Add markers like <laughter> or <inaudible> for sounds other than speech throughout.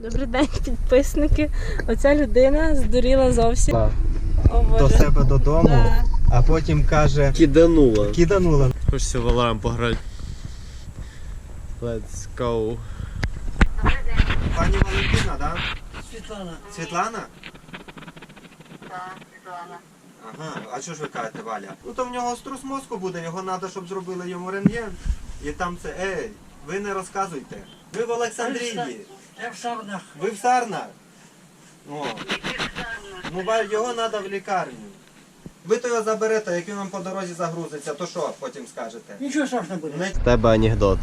Добрий день, підписники. Оця людина здуріла зовсім. О, до себе додому, Да. а потім каже, Киданула. киданула. Хочеться в пограти. Let's go. Пані Валентина, да? Світлана. Світлана? Так, Світлана. Ага, а що ж ви кажете, Валя? Ну то в нього струс мозку буде, його треба, щоб зробили йому рентген. І там це, ей, ви не розказуйте. Ви в Олександрії, Я в сарнах. ви в Сарнах. О, ну його треба в лікарню. Ви то його заберете, як він вам по дорозі загрузиться, то що потім скажете? Нічого страшного буде. Не Тебе анекдот.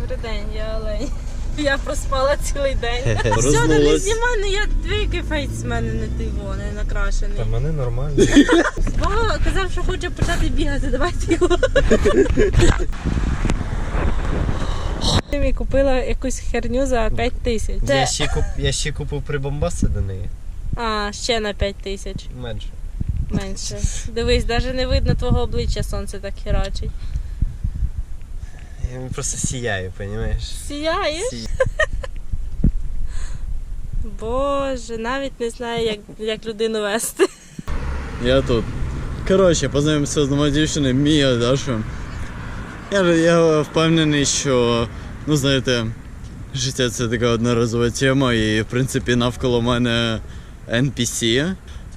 Добрий день, я Олень. Я проспала цілий день. Все, не знімай, ну я двійки фейс з мене не тиво, не накрашений. Та мене нормально. Бо казав, що хоче почати бігати, давайте його. Я купила якусь херню за 5 тисяч. Я ще, куп... я ще купив прибамбаси до неї. А, ще на 5 тисяч. Менше. Менше. Дивись, навіть не видно твого обличчя, сонце так херачить. Я просто сіяю, розумієш? Сіяєш? Сі... Боже, навіть не знаю, як, як людину вести. Я тут. Коротше, познайомився з новою дівчиною Мія Даша. Я, я впевнений, що, ну знаєте, життя це така одноразова тема, і в принципі навколо мене NPC.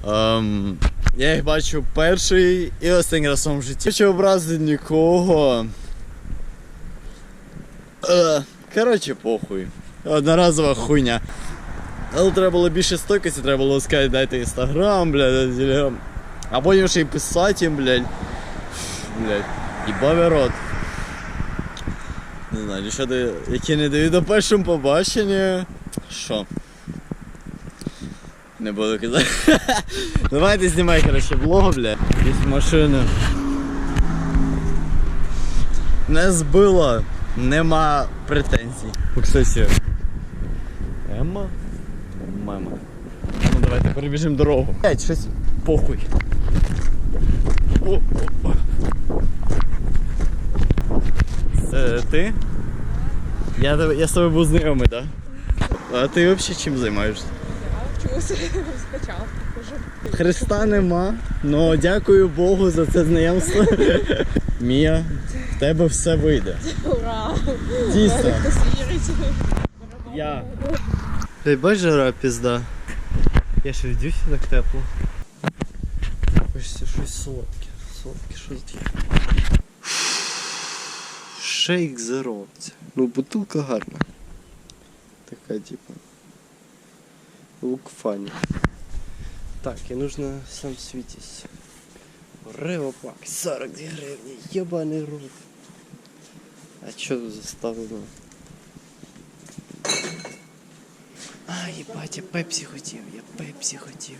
Ем, я їх бачу перший і останній раз в своєму житті. Хочу образити нікого. Е, коротше, похуй. Одноразова хуйня. Але треба було більше стойкості, треба було сказати, дайте інстаграм, блядь. А потім ще й писати їм, блядь. Блядь, їбавий рот. Не знаю, що ти, які не дають на першому побаченні. Що? Не буду казати. <laughs> Давайте знімай, коротше, влог, блядь. Якісь машини. Не збила, нема претензій. Кстати, Емма? Мама. Ну давайте перебіжимо дорогу. Блять, щось похуй. О, о, о. Це ти? Я, я з тобою був знайомий, так? Да? А ти взагалі чим займаєшся? Чогось розпочав. <laughs> Христа нема, але дякую Богу за це знайомство. <laughs> Мія, в тебе все вийде. Ура! Дійсно. Я. Блядь, бач жара пізда. Я ще вдюся так тепло. Хочеться щось солодке. Солодке, що таке? Шейк зеро. Це. Ну, бутилка гарна. Така, типа. Funny. Так, і нужно сам світись. Ревопак, 42 гривні, єбаний рот. А чо тут заставлено? А, ебать, я пепсі хотів, я пепсі хотів.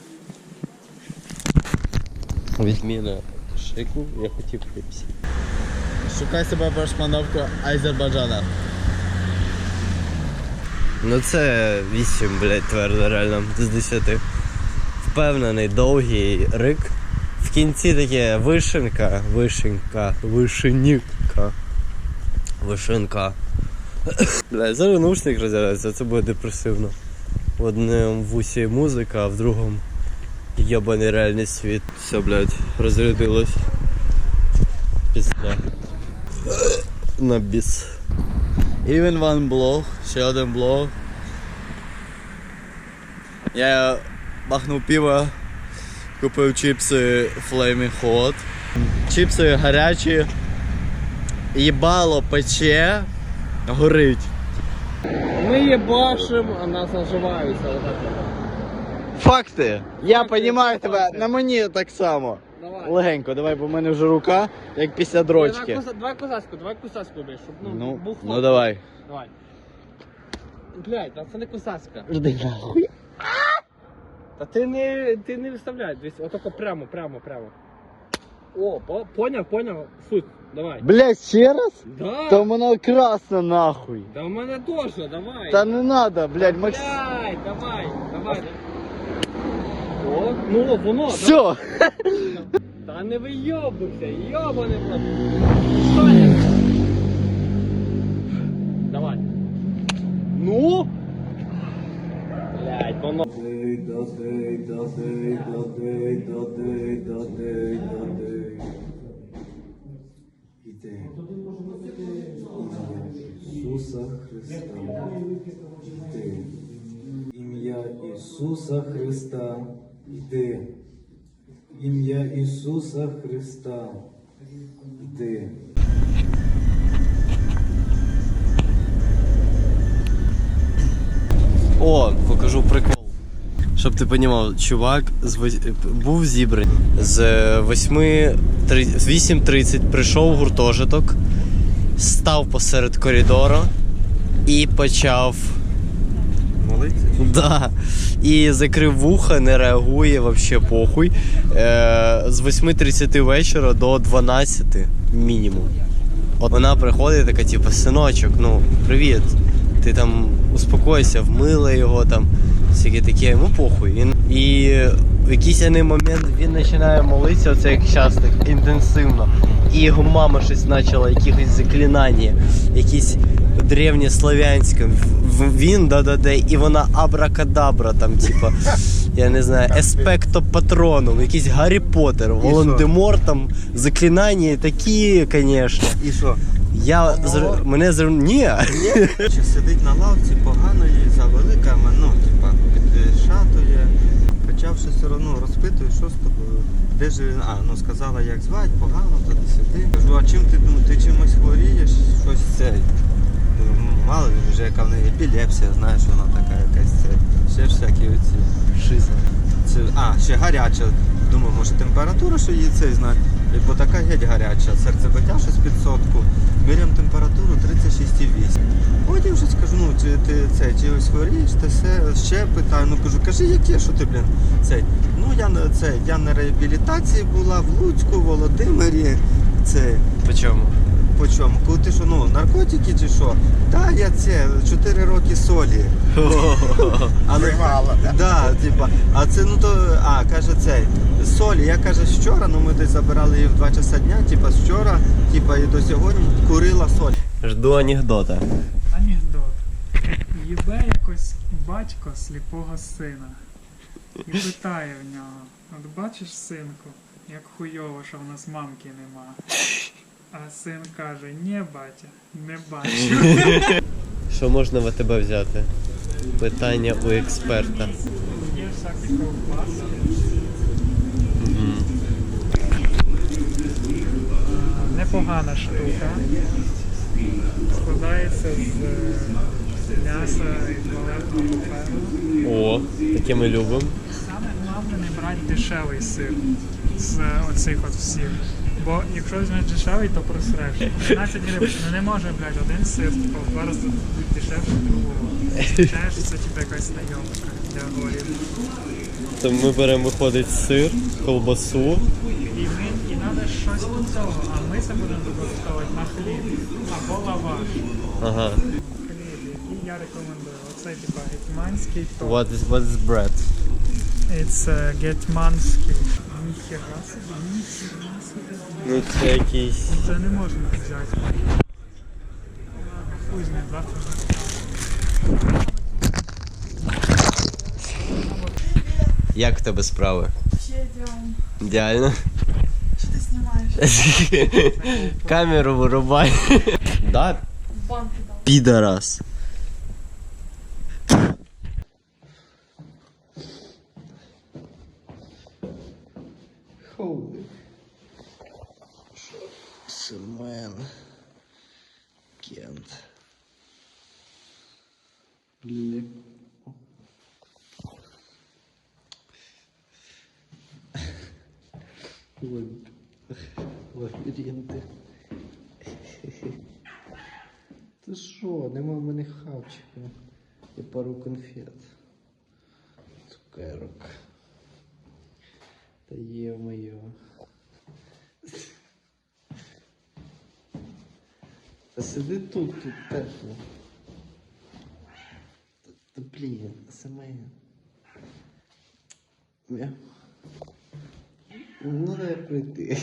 Візьмі на шейку, я хотів пепсі. Шукай себе башмановку Азербайджана. Ну це 8, блядь, твердо реально з 10. Впевнений, довгий рик. В кінці таке вишенка, вишенька, вишенівка. Вишенка. <coughs> Блядь, зараз наушник розглядається, це буде депресивно. В одному вусі музика, а в другому єбаний реальний світ. Все, блядь, розрядилось. Пізда. На біс. Even one блог, ще один блог. Я бахнув пиво, купив чіпси Flaming Hot. Чіпси гарячі. Їбало пече, горить. Ми їбашим, а нас наживаються. Факти. Я розумію тебе, на мені так само. Давай. Легенько, давай, бо в мене вже рука, як після дрочки. Давай, давай козацьку, давай козацьку бей, щоб ну, Ну, був ну давай. Давай. Блять, а це не козацька. Жди нахуй. Та ти не, ти не виставляй, десь отако прямо, прямо, прямо. О, по, поняв, поняв, суть, давай. Блять, ще раз? Да, Та воно красно нахуй. да в мене теж, давай. Та не надо, блядь, Макс. Блядь, давай, давай. О, ну воно. Все. Та не вийобуйся, йобане Соня. Давай. Ну. Блять, воно. Ісуса Христа. Ім'я Ісуса Христа. Іди. Ім'я Ісуса Христа. Іди. О, покажу прикол. Щоб ти розумів, чувак з вось- був зібраний з 8.30 прийшов в гуртожиток, став посеред коридору і почав. Молиться? Да. І закрив вуха, не реагує взагалі похуй. Е, з 8.30 вечора до 12 мінімум. От вона приходить така, типу, синочок, ну, привіт. Ти там успокойся, вмила його там, всяке таке, йому похуй. Він, і в якийсь момент він починає молитися, оце як зараз так інтенсивно. І його мама щось почала, якихось заклинання, якісь в- Він да-да-да, і вона абракадабра, там, типа, я не знаю, еспекто патроном, якийсь Гаррі Поттер, Волан-де-Мор, там, заклинання такі, звісно. І що? Я зр... мене зр... Ні. Чи сидить на лавці, погано їй завелика, ну, типа, підшатує. Почав щось все одно розпитую, що з тобою. Де ж він? А, ну сказала, як звати, погано, туди сиди. Кажу, а чим ти ну, ти чимось хворієш? Щось це. Думаю, «Ну, Мало він вже яка в неї епілепсія, знаєш, вона така якась це. Ще всякі оці. Шиза. Це, а, ще гаряча. Думаю, може температура, що її цей знає. Бо така геть гаряча. Серцебиття щось під сотку. Міряємо температуру 36,8. Потім щось кажу, ну чи ти це, чи ось хворієш, ти все ще питаю. Ну кажу, кажи, яке, що ти, блін, цей. Ну я на це, я на реабілітації була в Луцьку, Володимирі. Це По? Чому? Коли ти що, ну, наркотики чи що? Та я це, 4 роки солі. <laughs> Але, да, типа, а це ну то, а, каже цей, солі, я каже, вчора, ну ми десь забирали її в 2 часа дня, типа вчора, типа і до сьогодні курила соль. Жду анекдота. Анекдот. Їбе якось батько сліпого сина. І питає в нього: От бачиш, синку, як хуйово, що в нас мамки нема. А син каже, ні, батя, не бачу. <laughs> Що можна в тебе взяти? Питання у експерта. Є всякі ковбаси. А, Непогана штука. Складається з е, м'яса і туалетного паперу. О, таке ми любимо. Саме головне не брати дешевий сир з оцих от всіх. Бо якщо візьмеш дешевий, то просреш. 15 гривень, ну не може, блядь, один сир, типу, в два рази буде дешевше другого. Знаєш, це типу якась найомка для голів. То ми беремо, виходить, сир, колбасу. І ми і треба щось до цього, а ми це будемо використовувати на хліб або лаваш. Ага. Хліб, який я рекомендую. Оце типу гетьманський топ. What is, what is bread? It's uh, гетьманський. Ніхера собі, ніхера собі. Ну це якийсь. Це не можна взяти. Хуй знає, завтра. Як в тебе справи? Ідеально. Що ти знімаєш? Камеру вирубай. Да? Банки дав. Підарас. Семен. Кент. Лабіринти. Ти що, нема в мене хавчика і пару конфет. Цукерок. Та є моє. Та сиди тут, тут тепло. Та, блін, саме. Ну дай прийти.